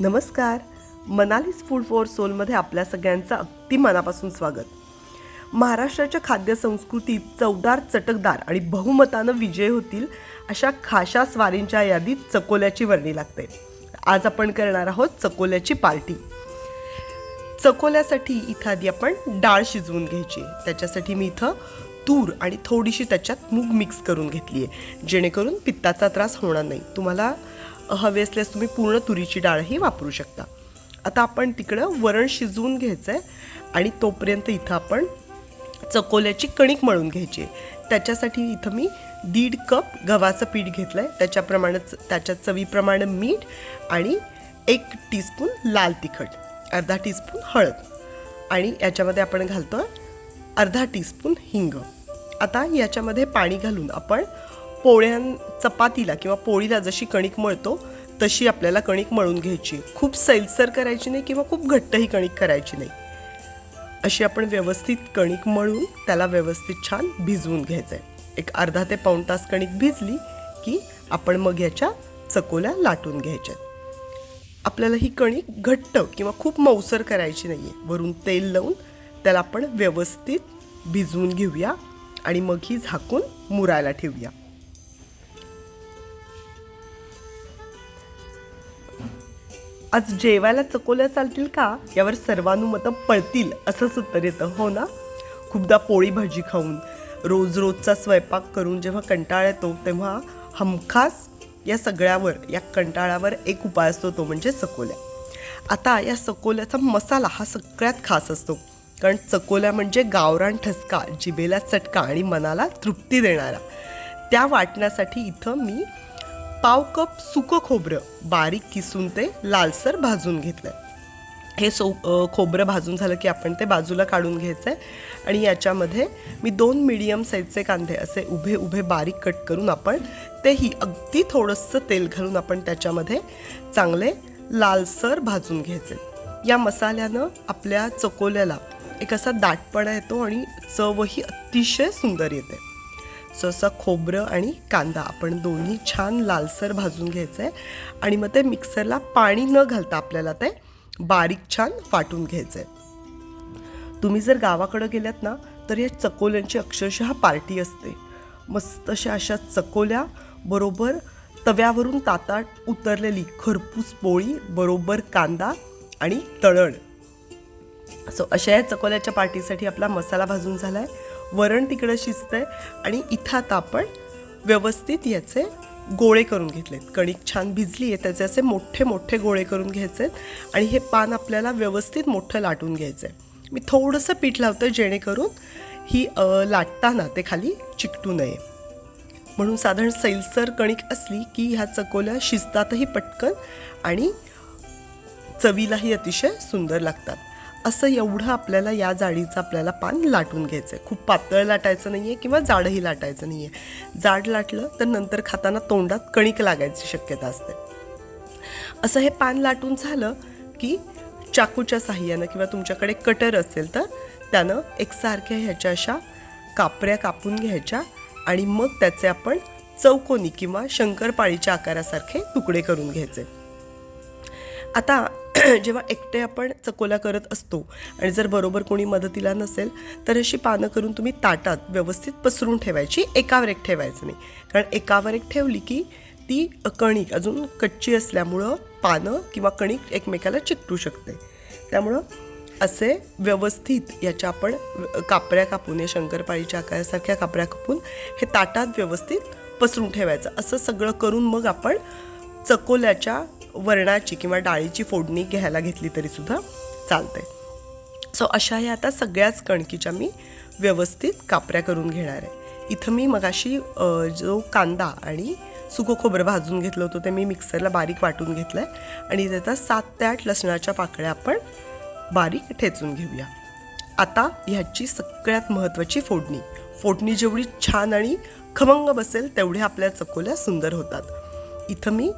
नमस्कार. मनालीज food for सोलमध्ये आपल्या सगळ्यांचं अगदी मनापासून स्वागत. महाराष्ट्राच्या खाद्य संस्कृतीत चवदार चटकदार आणि बहुमतानं विजय होतील अशा खाशा स्वारींच्या यादीत चकोल्याची वर्णी लागते. आज आपण करणार आहोत चकोल्याची पार्टी. चकोल्यासाठी इथं आधी आपण डाळ शिजवून घ्यायची. आहे. त्याच्यासाठी मी इथं तूर आणि थोडीशी त्याच्यात मूग मिक्स करून घेतली आहे जेणेकरून पित्ताचा त्रास होणार नाही. तुम्हाला हवे असल्यास तुम्ही पूर्ण तुरीची डाळही वापरू शकता. आता आपण तिकडं वरण शिजवून घ्यायचं आहे आणि तोपर्यंत इथं आपण चकोल्याची कणिक मळून घ्यायची आहे. त्याच्यासाठी इथं मी दीड कप गव्हाचं पीठ घेतलं आहे त्याच्याप्रमाणे त्याच्या चवीप्रमाणे मीठ आणि एक टीस्पून लाल तिखट अर्धा टीस्पून हळद आणि याच्यामध्ये आपण घालतो अर्धा टीस्पून हिंग. आता याच्यामध्ये पाणी घालून आपण पोळ्यां चपातीला किंवा पोळीला जशी कणिक मळतो तशी आपल्याला कणिक मळून घ्यायची. खूप सैलसर करायची नाही किंवा खूप घट्टही कणिक करायची नाही. अशी आपण व्यवस्थित कणिक मळून त्याला व्यवस्थित छान भिजवून घ्यायचं आहे एक अर्धा ते पाऊण तास कणिक भिजली की आपण मग याच्या चकोल्या लाटून घ्यायच्या. आपल्याला ही कणिक घट्ट किंवा खूप मऊसर करायची नाही आहे वरून तेल लावून त्याला आपण व्यवस्थित भिजवून घेऊया आणि मग ही झाकून मुरायला ठेवूया. आज जेवायला चकोल्या चालतील का? यावर सर्वानुमतं पळतील असंच उत्तर येतं हो ना? खूपदा पोळी भाजी खाऊन रोज रोजचा स्वयंपाक करून जेव्हा कंटाळा येतो तेव्हा हमखास या सगळ्यावर या कंटाळ्यावर एक उपाय असतो तो म्हणजे चकोल्या. आता या चकोल्याचा मसाला हा सगळ्यात खास असतो. कारण चकोल्या म्हणजे गावरान ठसका जिभेला चटका आणि मनाला तृप्ती देणारा. त्या वाटण्यासाठी इथं मी पाव कप सुकं खोबरं बारीक किसून ते लालसर भाजून घेतलं. हे सो खोबरं भाजून झालं की आपण ते बाजूला काढून घ्यायचं आहे आणि याच्यामध्ये मी दोन मिडियम साईजचे कांदे असे उभे उभे बारीक कट करून आपण तेही अगदी थोडंसं तेल घालून आपण त्याच्यामध्ये चांगले लालसर भाजून घ्यायचे. या मसाल्यानं आपल्या चकोल्याला एक असा दाटपणा येतो आणि चवही अतिशय सुंदर येते. सहसा असं खोबरं आणि कांदा. आपण दोन्ही छान लालसर भाजून घ्यायचं आहे आणि मग ते मिक्सरला पाणी न घालता आपल्याला ते बारीक छान वाटून घ्यायचं आहे तुम्ही जर गावाकडं गेल्यात ना तर या चकोल्यांची अक्षरशः पार्टी असते. मस्त अशा अशा चकोल्या बरोबर तव्यावरून ताटात उतरलेली खरपूस पोळी बरोबर कांदा आणि तळण. सो अशा या चकोल्याच्या पार्टीसाठी आपला मसाला भाजून झाला आहे वरण तिकडं शिजतंय आणि इथं आता आपण व्यवस्थित याचे गोळे करून घेतलेत. कणिक छान भिजली आहे त्याचे असे मोठे मोठे गोळे करून घ्यायचे आहेत आणि हे पान आपल्याला व्यवस्थित मोठं लाटून घ्यायचं आहे मी थोडंसं पीठ लावतं जेणेकरून ही लाटताना ते खाली चिकटू नये. म्हणून साधारण सैलसर कणिक असली की ह्या चकोल्या शिजतातही पटकन आणि चवीलाही अतिशय सुंदर लागतात. असं एवढं आपल्याला या जाडीचं आपल्याला पान लाटून घ्यायचं आहे खूप पातळ लाटायचं नाही आहे किंवा जाडही लाटायचं नाही आहे जाड लाटलं तर नंतर खाताना तोंडात कणिक लागायची शक्यता असते. असं हे पान लाटून झालं की चाकूच्या साह्यानं किंवा तुमच्याकडे कटर असेल तर त्यानं एकसारख्या ह्याच्या अशा कापऱ्या कापून घ्यायच्या आणि मग त्याचे आपण चौकोनी किंवा शंकरपाळीच्या आकारासारखे तुकडे करून घ्यायचे. आता जेव्हा एकटे आपण चकोला करत असतो आणि जर बरोबर कोणी मदतीला नसेल तर अशी पानं करून तुम्ही ताटात व्यवस्थित पसरून ठेवायची एकावर एक ठेवायचं नाही. कारण एकावर एक ठेवली की ती कणिक अजून कच्ची असल्यामुळं पानं किंवा कणिक एकमेकाला चिकटू शकते. त्यामुळं असे व्यवस्थित याच्या आपण कापऱ्या कापून या शंकरपाळीच्या आकारासारख्या कापऱ्या कापून हे ताटात व्यवस्थित पसरून ठेवायचं. असं सगळं करून मग आपण चकोल्याच्या वरणाची किंवा डाळीची फोडणी घ्यायला घेतली तरीसुद्धा चालते सो अशा ह्या आता सगळ्याच कणकीच्या मी व्यवस्थित कापऱ्या करून घेणार आहे. इथं मी मगाशी जो कांदा आणि सुकं खोबरं भाजून घेतलं होतं ते मी मिक्सरला बारीक वाटून घेतलं आहे आणि त्याचा सात ते आठ लसणाच्या पाकळ्या आपण बारीक ठेचून घेऊया. आता ह्याची सगळ्यात महत्त्वाची फोडणी. फोडणी जेवढी छान आणि खमंग बसेल तेवढ्या आपल्या चकोल्या सुंदर होतात. इथं मी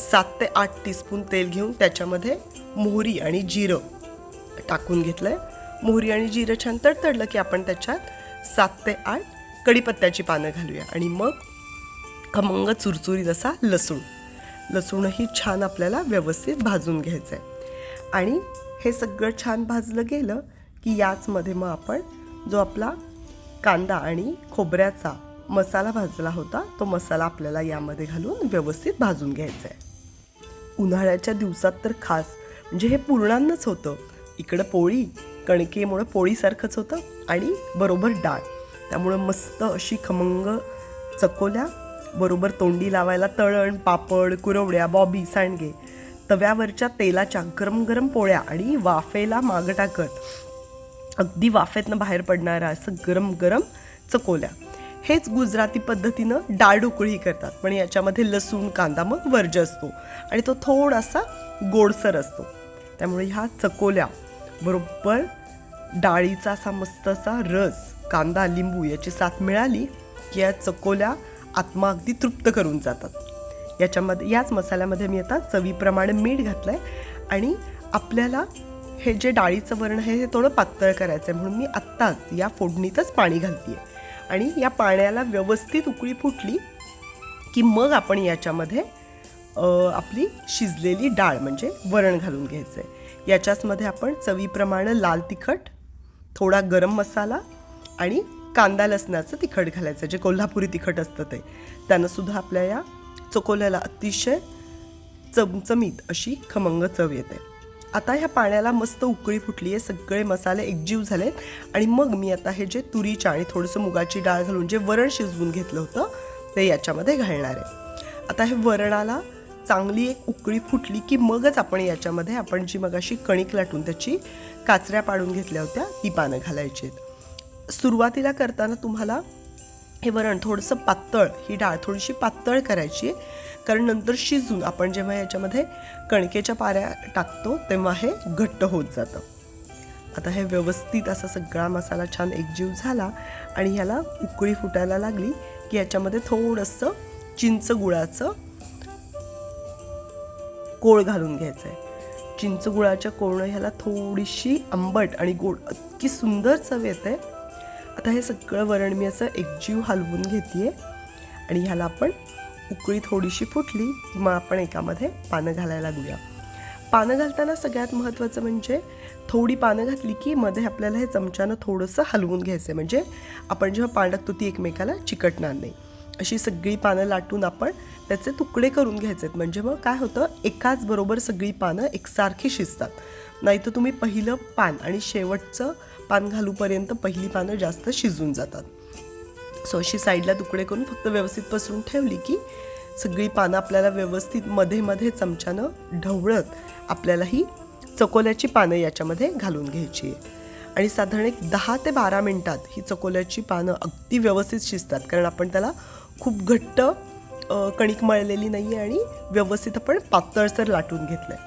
सात ते आठ टीस्पून तेल घेऊन त्याच्यामध्ये मोहरी आणि जिरं टाकून घेतलं आहे मोहरी आणि जिरं छान तडतडलं की आपण त्याच्यात सात ते आठ कढीपत्त्याची पानं घालूया. आणि मग खमंग चुरचुरीत असा लसूण. लसूणही छान आपल्याला व्यवस्थित भाजून घ्यायचं आहे आणि हे सगळं छान भाजलं गेलं की याचमध्ये मग आपण जो आपला कांदा आणि खोबऱ्याचा मसाला भाजला होता तो मसाला आपल्याला यामध्ये घालून व्यवस्थित भाजून घ्यायचा आहे उन्हाळ्याच्या दिवसात तर खास. म्हणजे हे पूर्णान्नच होतं. इकडं पोळी कणकेमुळं पोळीसारखंच होतं आणि बरोबर डाळ. त्यामुळं मस्त अशी खमंग चकोल्या बरोबर तोंडी लावायला तळण पापड कुरवड्या बॉबी सांडगे तव्यावरच्या तेलाच्या गरम गरम पोळ्या आणि वाफेला मागं टाकत. अगदी वाफेतनं बाहेर पडणारा असं गरम गरम चकोल्या. हेच गुजराती पद्धतीनं डाळ ढोकळी करतात. पण याच्यामध्ये लसूण कांदा मग वर्ज असतो. आणि तो थोडासा गोडसर असतो. त्यामुळे ह्या चकोल्या बरोबर? डाळीचा असा मस्त असा रस कांदा लिंबू याची साथ मिळाली की या चकोल्या आत्मा अगदी तृप्त करून जातात. याच्यामध्ये याच मसाल्यामध्ये मी आता चवीप्रमाणे मीठ घातलं आहे आणि आपल्याला हे जे डाळीचं वरण आहे हे थोडं पातळ करायचं आहे म्हणून मी आत्ताच या फोडणीतच पाणी घालते आहे आणि या पाण्याला व्यवस्थित उकळी फुटली की मग आपण याच्यामध्ये आपली शिजलेली डाळ म्हणजे वरण घालून घ्यायचं आहे याच्याचमध्ये आपण चवीप्रमाणे लाल तिखट थोडा गरम मसाला आणि कांदा लसणाचं तिखट घालायचं जे कोल्हापुरी तिखट असतं ते. त्यानंसुद्धा आपल्या या चकोल्याला अतिशय चमचमीत अशी खमंग चव येते. आता ह्या पाण्याला मस्त उकळी फुटली आहे सगळे मसाले एकजीव झाले आणि मग मी आता हे जे तुरीच्या आणि थोडंसं मुगाची डाळ घालून जे वरण शिजवून घेतलं होतं ते याच्यामध्ये घालणार आहे. आता हे वरणाला चांगली एक उकळी फुटली की मगच आपण याच्यामध्ये आपण जी मगाशी कणिक लाटून त्याची काचऱ्या पाडून घेतल्या होत्या ती पानं घालायची आहेत. सुरुवातीला करताना तुम्हाला हे वरण थोडंसं पातळ ही डाळ थोडीशी पातळ करायची आहे. कारण नंतर शिजून आपण जेव्हा याच्यामध्ये कणकेच्या पाऱ्या टाकतो तेव्हा हे घट्ट होत जातं. आता हे व्यवस्थित असा सगळा मसाला छान एकजीव झाला आणि ह्याला उकळी फुटायला लागली की याच्यामध्ये थोडंसं चिंच गुळाचं कोळ घालून घ्यायचं आहे चिंच गुळाच्या कोळनं ह्याला थोडीशी आंबट आणि गोड इतकी सुंदर चव येते. आता हे सगळं वरण मी असं एकजीव हलवून घेते आणि ह्याला आपण उकळी थोडीशी फुटली की मग आपण एकामध्ये पानं घालायला लागूया. पानं घालताना सगळ्यात महत्त्वाचं म्हणजे थोडी पानं घातली की मध्ये आपल्याला हे चमच्यानं थोडंसं हलवून घ्यायचं आहे म्हणजे आपण जेव्हा पान टाकतो ती एकमेकाला चिकटणार नाही. अशी सगळी पानं लाटून आपण त्याचे तुकडे करून घ्यायचे आहेत म्हणजे मग काय होतं? एकाच बरोबर सगळी पानं एकसारखी शिजतात. नाहीतर तुम्ही पहिलं पान आणि शेवटचं पान घालूपर्यंत पहिली पानं जास्त शिजून जातात. सो अशी साईडला तुकडे करून फक्त व्यवस्थित पसरून ठेवली की सगळी पानं आपल्याला व्यवस्थित मध्ये मध्ये चमच्यानं ढवळत आपल्याला ही चकोल्याची पानं याच्यामध्ये घालून घ्यायची आहे. आणि साधारण एक दहा ते बारा मिनटात ही चकोल्याची पानं अगदी व्यवस्थित शिजतात. कारण आपण त्याला खूप घट्ट कणिक मळलेली नाही आहे आणि व्यवस्थित आपण पातळसर लाटून घेतलं आहे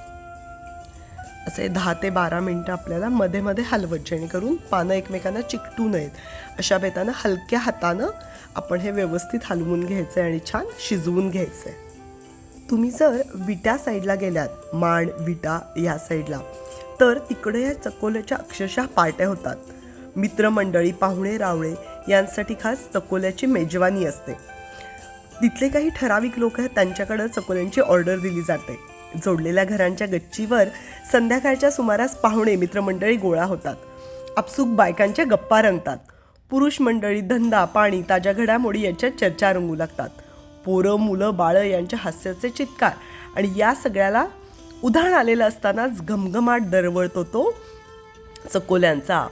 असे दहा ते बारा मिनटं आपल्याला मध्ये मध्ये हलवत जेणेकरून पानं एकमेकांना चिकटू नयेत. अशा बेतानं हलक्या हातानं आपण हे व्यवस्थित हलवून घ्यायचं आहे आणि छान शिजवून घ्यायचं आहे तुम्ही जर विटा साईडला गेल्यात माण विटा या साईडला तर तिकडे या चकोल्याच्या अक्षरशः पार्ट्या होतात. मित्रमंडळी पाहुणे रावळे यांसाठी खास चकोल्याची मेजवानी असते. तिथले काही ठराविक लोक आहेत त्यांच्याकडं चकोल्यांची ऑर्डर दिली जाते. जोडलेल्या घरांच्या गच्चीवर संध्याकाळच्या सुमारास पाहुणे मित्रमंडळी गोळा होतात. आपसूक बायकांच्या गप्पा रंगतात. पुरुष मंडळी धंदा पाणी ताज्या घडामोडी यांच्या चर्चा रंगू लागतात. पोरं मुलं बाळं यांच्या हास्याचे चित्कार आणि या सगळ्याला उधाण आलेलं असतानाच घमघमाट दरवळतो तो चकोल्यांचा.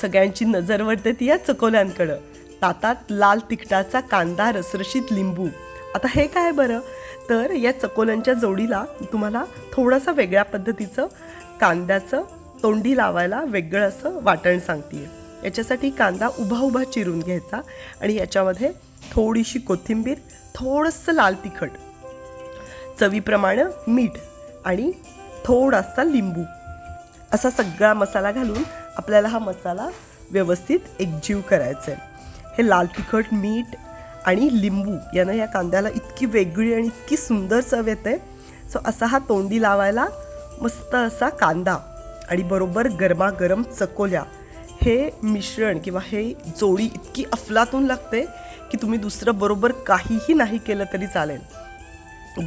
सगळ्यांची नजर वळते ती या चकोल्यांकडं. तातात लाल तिखटाचा कांदा रसरशीत लिंबू. आता हे काय बरं? तर या चकोल्यांच्या जोडीला तुम्हाला थोडंसं वेगळ्या पद्धतीचं कांद्याचं तोंडी लावायला वेगळं असं वाटण सांगते याच्यासाठी कांदा उभा उभा चिरून घ्यायचा आणि याच्यामध्ये थोडीशी कोथिंबीर थोडंसं लाल तिखट चवीप्रमाणे मीठ आणि थोडासा लिंबू असा सगळा मसाला घालून आपल्याला हा मसाला व्यवस्थित एकजीव करायचा आहे हे लाल तिखट मीठ आणि लिंबू यानं या कांद्याला इतकी वेगळी आणि इतकी सुंदर चव येते. सो असा हा तोंडी लावायला मस्त असा कांदा आणि बरोबर गरमागरम चकोल्या हे मिश्रण किंवा हे जोडी इतकी अफलातून लागते की तुम्ही दुसरं बरोबर काहीही नाही केलं तरी चालेल.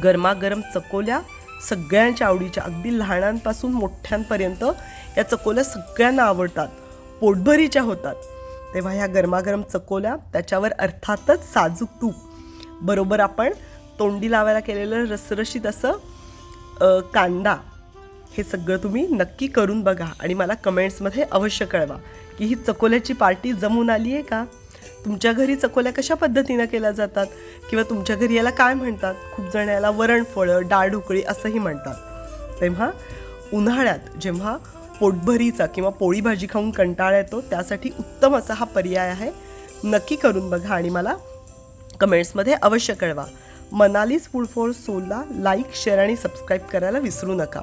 गरमागरम चकोल्या सगळ्यांच्या आवडीच्या अगदी लहानांपासून मोठ्यांपर्यंत या चकोल्या सगळ्यांना आवडतात. पोटभरीच्या होतात. तेव्हा ह्या गरमागरम चकोल्या त्याच्यावर अर्थातच साजूक तूप. बरोबर आपण तोंडी लावायला केलेलं रसरशीत असं कांदा हे सगळं तुम्ही नक्की करून बघा आणि मला कमेंट्समध्ये अवश्य कळवा. की ही चकोल्याची पार्टी जमून आली आहे का? तुमच्या घरी चकोल्या कशा पद्धतीनं केल्या जातात? किंवा तुमच्या घरी याला काय म्हणतात? खूप जण याला वरणफळं डाळ ढोकळी असंही म्हणतात. तेव्हा उन्हाळ्यात जेव्हा पोटभरीचा किंवा पोळी भाजी खाऊन कंटाळा येतो त्यासाठी उत्तम असा हा पर्याय आहे. नक्की करून बघा आणि मला कमेंट्समध्ये अवश्य कळवा. मनालीज फूड फॉर सोलला लाईक शेअर आणि सबस्क्राईब करायला विसरू नका.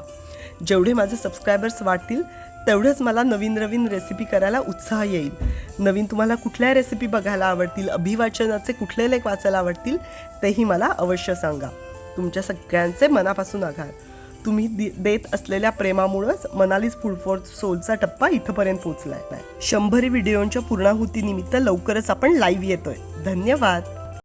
जेवढे माझे सबस्क्रायबर्स वाढतील तेवढंच मला नवीन नवीन रेसिपी करायला उत्साह येईल. नवीन तुम्हाला कुठल्या रेसिपी बघायला आवडतील अभिवाचनाचे कुठले लेख वाचायला आवडतील तेही मला अवश्य सांगा. तुमच्या सगळ्यांचे मनापासून आभार. तुम्ही दि- देत असलेल्या प्रेमामुळंच मनालीज फूड फॉर सोलचा टप्पा इथंपर्यंत पोहोचलाय. शंभरी व्हिडिओंच्या पूर्णाहुतीनिमित्त लवकरच आपण लाईव्ह येतोय. धन्यवाद.